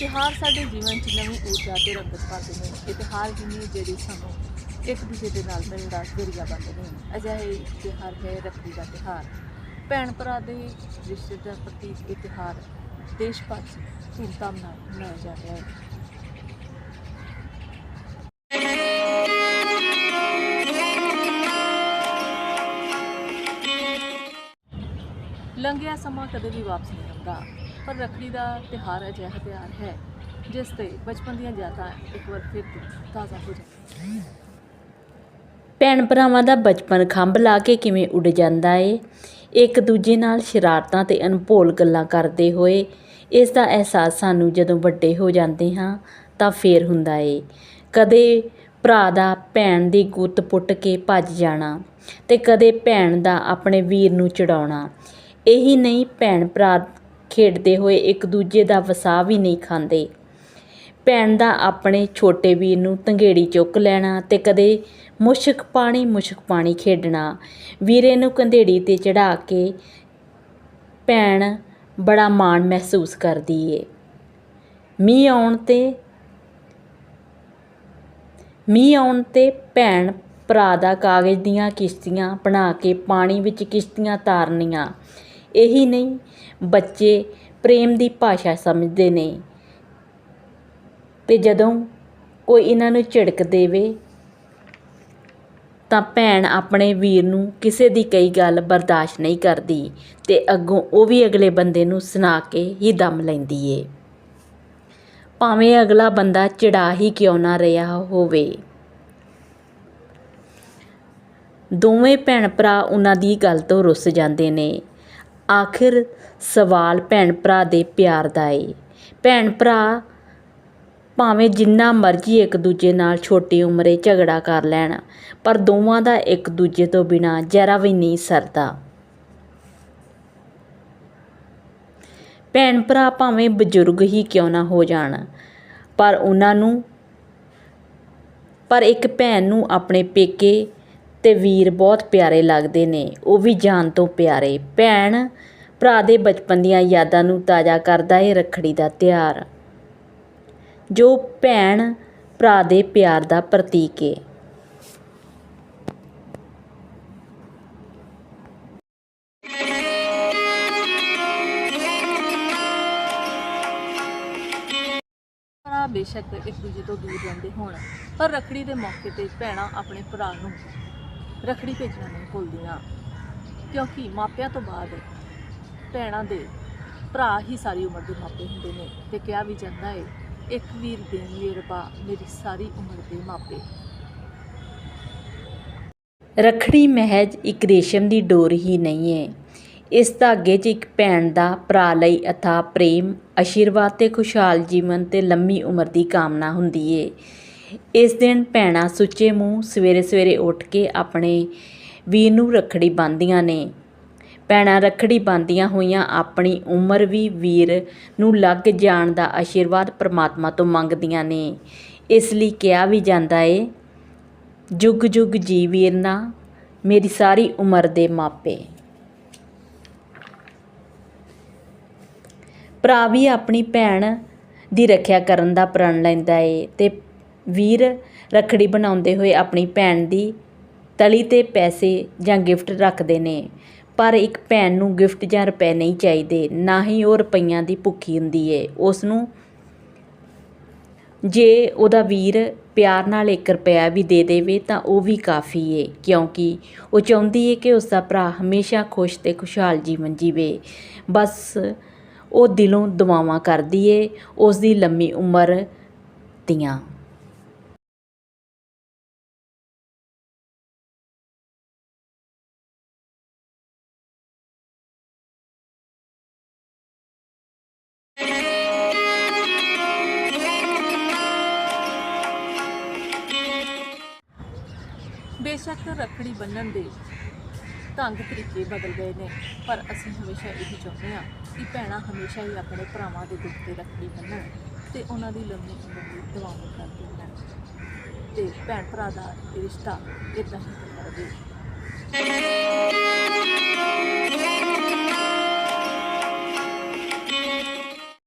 ਤਿਉਹਾਰ ਸਾਡੇ ਜੀਵਨ 'ਚ ਨਵੀਂ ਊਰਜਾ ਤੇ ਰੰਗਤ ਪਾਉਂਦੇ ਨੇ ਇਹ ਤਿਉਹਾਰ ਹੀ ਨੇ ਜਿਹੜੇ ਸਾਨੂੰ ਇੱਕ ਦੂਜੇ ਦੇ ਨਾਲ ਮਿਲਣ ਦਾ ਜ਼ਰੀਆ ਬਣਦੇ ਨੇ। ਅਜਿਹੇ ਤਿਉਹਾਰ ਹੈ ਰੱਖੜੀ ਦਾ ਤਿਉਹਾਰ। ਭੈਣ ਭਰਾ ਦੇ ਰਿਸ਼ਤੇ ਦਾ ਪ੍ਰਤੀਕ ਇਹ ਤਿਉਹਾਰ ਦੇਸ਼ ਭਰ 'ਚ ਧੂਮਧਾਮ ਨਾਲ ਮਨਾਇਆ ਜਾ ਰਿਹਾ ਹੈ। ਲੰਘਿਆ ਸਮਾਂ ਕਦੇ ਵੀ ਵਾਪਸ ਨਹੀਂ ਆਉਂਦਾ। ਪਰ ਰੱਖੜੀ ਦਾ ਤਿਉਹਾਰ ਅਜਿਹਾ ਤਿਉਹਾਰ ਹੈ, ਜਿਸ ਤੇ ਬਚਪਨ ਦੀਆਂ ਯਾਦਾਂ ਇੱਕ ਵਾਰ ਫਿਰ ਤੋਂ ਤਾਜ਼ਾ ਹੋ ਜਾਂਦੀਆਂ ਭੈਣ ਭਰਾਵਾਂ ਦਾ ਬਚਪਨ ਖੰਭ ਲਾ ਕੇ ਕਿਵੇਂ ਉੱਡ ਜਾਂਦਾ ਏ? ਇੱਕ ਦੂਜੇ ਨਾਲ ਸ਼ਰਾਰਤਾਂ ਤੇ ਅਨਭੋਲ ਗੱਲਾਂ ਕਰਦੇ ਹੋਏ, ਇਸ ਦਾ ਅਹਿਸਾਸ ਸਾਨੂੰ ਜਦੋਂ ਵੱਡੇ ਹੋ ਜਾਂਦੇ ਹਾਂ, ਤਾਂ ਫੇਰ ਹੁੰਦਾ ਏ। ਕਦੇ ਭਰਾ ਦਾ ਭੈਣ ਦੀ ਗੁੱਤ ਪੁੱਟ ਕੇ ਭੱਜ ਜਾਣਾ ਤੇ ਕਦੇ ਭੈਣ ਦਾ ਆਪਣੇ ਵੀਰ ਨੂੰ ਚੜਾਉਣਾ। ਇਹੀ ਨਹੀਂ, ਭੈਣ ਭਰਾ ਖੇਡਦੇ ਹੋਏ ਇੱਕ ਦੂਜੇ ਦਾ ਵਸਾ ਵੀ ਨਹੀਂ ਖਾਂਦੇ। ਭੈਣ ਦਾ ਆਪਣੇ ਛੋਟੇ ਵੀਰ ਨੂੰ ਤੰਗੇੜੀ ਚੁੱਕ ਲੈਣਾ ਤੇ ਕਦੇ ਮੁਸ਼ਕ ਪਾਣੀ ਮੁਸ਼ਕ ਪਾਣੀ ਖੇਡਣਾ। ਵੀਰੇ ਨੂੰ ਕੰਧੇੜੀ ਤੇ ਚੜਾ ਕੇ ਭੈਣ ਬੜਾ ਮਾਣ ਮਹਿਸੂਸ ਕਰਦੀ ਏ। ਮੀਂਹ ਆਉਣ ਤੇ, ਮੀਂਹ ਆਉਣ ਤੇ ਭੈਣ ਭਰਾ ਦਾ ਕਾਗਜ਼ ਦੀਆਂ ਕਿਸ਼ਤੀਆਂ ਬਣਾ ਕੇ ਪਾਣੀ ਵਿੱਚ ਕਿਸ਼ਤੀਆਂ ਤਾਰਨੀਆਂ। ਇਹੀ ਨਹੀਂ, ਬੱਚੇ ਪ੍ਰੇਮ ਦੀ ਭਾਸ਼ਾ ਸਮਝਦੇ ਨੇ। ਤੇ ਜਦੋਂ ਕੋਈ ਇਹਨਾਂ ਨੂੰ ਝਿੜਕ ਦੇਵੇ, ਤਾਂ ਭੈਣ ਆਪਣੇ ਵੀਰ ਨੂੰ ਕਿਸੇ ਦੀ ਕਈ ਗੱਲ ਬਰਦਾਸ਼ਤ ਨਹੀਂ ਕਰਦੀ ਤੇ ਅੱਗੋਂ ਉਹ ਵੀ ਅਗਲੇ ਬੰਦੇ ਨੂੰ ਸੁਣਾ ਕੇ ਹੀ ਦਮ ਲੈਂਦੀ ਏ। ਭਾਵੇਂ ਅਗਲਾ ਬੰਦਾ ਚਿੜਾ ਹੀ ਕਿਉਂ ਨਾ ਰਿਹਾ ਹੋਵੇ। ਦੋਵੇਂ ਭੈਣ ਭਰਾ ਉਹਨਾਂ ਦੀ ਗੱਲ ਤੋਂ ਰੁੱਸ ਜਾਂਦੇ ਨੇ। ਆਖਿਰ ਸਵਾਲ ਭੈਣ ਭਰਾ ਦੇ ਪਿਆਰ ਦਾ ਏ। ਭੈਣ ਭਰਾ ਭਾਵੇਂ ਜਿੰਨਾ ਮਰਜ਼ੀ ਇੱਕ ਦੂਜੇ ਨਾਲ ਛੋਟੀ ਉਮਰੇ ਝਗੜਾ ਕਰ ਲੈਣ, ਪਰ ਦੋਵਾਂ ਦਾ ਇੱਕ ਦੂਜੇ ਤੋਂ ਬਿਨਾ ਜਰਾ ਵੀ ਨਹੀਂ ਸਰਦਾ। ਭੈਣ ਭਰਾ ਭਾਵੇਂ ਬਜ਼ੁਰਗ ਹੀ ਕਿਉਂ ਨਾ ਹੋ ਜਾਣ, ਪਰ ਉਹਨਾਂ ਨੂੰ, ਪਰ ਇੱਕ ਭੈਣ ਨੂੰ ਆਪਣੇ ਪੇਕੇ ਤੇ ਵੀਰ ਬਹੁਤ ਪਿਆਰੇ ਲੱਗਦੇ ਨੇ, ਉਹ ਵੀ ਜਾਨ ਤੋਂ ਪਿਆਰੇ। ਭੈਣ, ਭਰਾ ਦੇ ਬਚਪਨ ਦੀਆਂ ਯਾਦਾਂ ਨੂੰ ਤਾਜ਼ਾ ਕਰਦਾ ਏ ਰੱਖੜੀ ਦਾ ਤਿਉਹਾਰ। ਜੋ ਭੈਣ, ਭਰਾ ਦੇ ਪਿਆਰ ਦਾ ਪ੍ਰਤੀਕ ਏ। ਬੇਸ਼ੱਕ ਇੱਕ ਦੂਜੇ ਤੋਂ ਦੂਰ ਰਹਿੰਦੇ ਹੋਣ, ਪਰ ਰੱਖੜੀ ਦੇ ਮੌਕੇ ਤੇ ਭੈਣਾਂ ਆਪਣੇ ਭਰਾ ਨੂੰ ਰੱਖੜੀ ਭੇਜਣਾ ਨਹੀਂ ਭੁੱਲਦੀਆਂ। ਕਿਉਂਕਿ ਮਾਪਿਆਂ ਤੋਂ ਬਾਅਦ ਭੈਣਾਂ ਦੇ ਭਰਾ ਹੀ ਸਾਰੀ ਉਮਰ ਦੇ ਮਾਪੇ ਹੁੰਦੇ ਨੇ ਤੇ ਕਿਹਾ ਵੀ ਜਾਂਦਾ ਏ, ਇੱਕ ਵੀਰ ਦੇਣ ਰੱਬਾ ਮੇਰੀ ਸਾਰੀ ਉਮਰ ਦੇ ਮਾਪੇ। ਰੱਖੜੀ ਮਹਿਜ ਇੱਕ ਰੇਸ਼ਮ ਦੀ ਡੋਰ ਹੀ ਨਹੀਂ ਹੈ ਇਸ ਧਾਗੇ 'ਚ ਇੱਕ ਭੈਣ ਦਾ ਭਰਾ ਲਈ ਅਥਾ ਪ੍ਰੇਮ, ਆਸ਼ੀਰਵਾਦ ਤੇ ਖੁਸ਼ਹਾਲ ਜੀਵਨ ਤੇ ਲੰਮੀ ਉਮਰ ਦੀ ਕਾਮਨਾ ਹੁੰਦੀ ਏ। ਇਸ ਦਿਨ ਭੈਣਾਂ ਸੁੱਚੇ ਮੂੰਹ ਸਵੇਰੇ ਸਵੇਰੇ ਉੱਠ ਕੇ ਆਪਣੇ ਵੀਰ ਨੂੰ ਰੱਖੜੀ ਬੰਨ੍ਹਦੀਆਂ ਨੇ। ਭੈਣਾਂ ਰੱਖੜੀ ਬੰਨ੍ਹਦੀਆਂ ਹੋਈਆਂ ਆਪਣੀ ਉਮਰ ਵੀ ਵੀਰ ਨੂੰ ਲੱਗ ਜਾਣ ਦਾ ਆਸ਼ੀਰਵਾਦ ਪ੍ਰਮਾਤਮਾ ਤੋਂ ਮੰਗਦੀਆਂ ਨੇ। ਇਸ ਲਈ ਕਿਹਾ ਵੀ ਜਾਂਦਾ ਏ, ਜੁਗ ਜੁਗ ਜੀ ਵੀਰਨਾ ਮੇਰੀ ਸਾਰੀ ਉਮਰ ਦੇ ਮਾਪੇ। ਭਰਾ ਵੀ ਆਪਣੀ ਭੈਣ ਦੀ ਰੱਖਿਆ ਕਰਨ ਦਾ ਪ੍ਰਣ ਲੈਂਦਾ ਏ ਤੇ ਵੀਰ ਰੱਖੜੀ ਬਣਾਉਂਦੇ ਹੋਏ ਆਪਣੀ ਭੈਣ ਦੀ ਤਲੀ ਤੇ ਪੈਸੇ ਜਾਂ ਗਿਫਟ ਰੱਖਦੇ ਨੇ, ਪਰ ਇੱਕ ਭੈਣ ਨੂੰ ਗਿਫਟ ਜਾਂ ਰੁਪਏ ਨਹੀਂ ਚਾਹੀਦੇ, ਨਾ ਹੀ ਉਹ ਰੁਪਈਆਂ ਦੀ ਭੁੱਖੀ ਹੁੰਦੀ ਏ। ਉਸ ਨੂੰ ਜੇ ਉਹਦਾ ਵੀਰ ਪਿਆਰ ਨਾਲ 1 ਰੁਪਿਆ ਵੀ ਦੇ ਦੇਵੇ ਤਾਂ ਉਹ ਵੀ ਕਾਫੀ ਏ, ਕਿਉਂਕਿ ਉਹ ਚਾਹੁੰਦੀ ਏ ਕਿ ਉਸ ਦਾ ਭਰਾ ਹਮੇਸ਼ਾ ਖੁਸ਼ ਤੇ ਖੁਸ਼ਹਾਲ ਜੀਵਨ ਜੀਵੇ। ਬਸ ਉਹ ਦਿਲੋਂ ਦੁਆਵਾਂ ਕਰਦੀ ਏ ਉਸ ਦੀ ਲੰਮੀ ਉਮਰ ਦੀਆਂ। ਬੇਸ਼ੱਕ ਰੱਖੜੀ ਬੰਨਣ ਦੇ ਢੰਗ ਤਰੀਕੇ ਬਦਲ ਗਏ ਨੇ, ਪਰ ਅਸੀਂ ਹਮੇਸ਼ਾ ਇਹੀ ਚਾਹੁੰਦੇ ਹਾਂ ਕਿ ਭੈਣਾਂ ਹਮੇਸ਼ਾ ਹੀ ਆਪਣੇ ਭਰਾਵਾਂ ਦੇ ਦੁੱਖ ਤੇ ਰੱਖੜੀ ਬੰਨਣ ਤੇ ਉਹਨਾਂ ਦੀ ਲੰਮੀ ਉਮਰ ਦੀ ਦੁਆਵਾਂ ਕਰਦੇ ਰਹਿਣ। ਤੇ ਭੈਣ ਭਰਾ ਦਾ ਰਿਸ਼ਤਾ ਇਦਾਂ ਹੀ ਬਣਾ ਰਹੇ।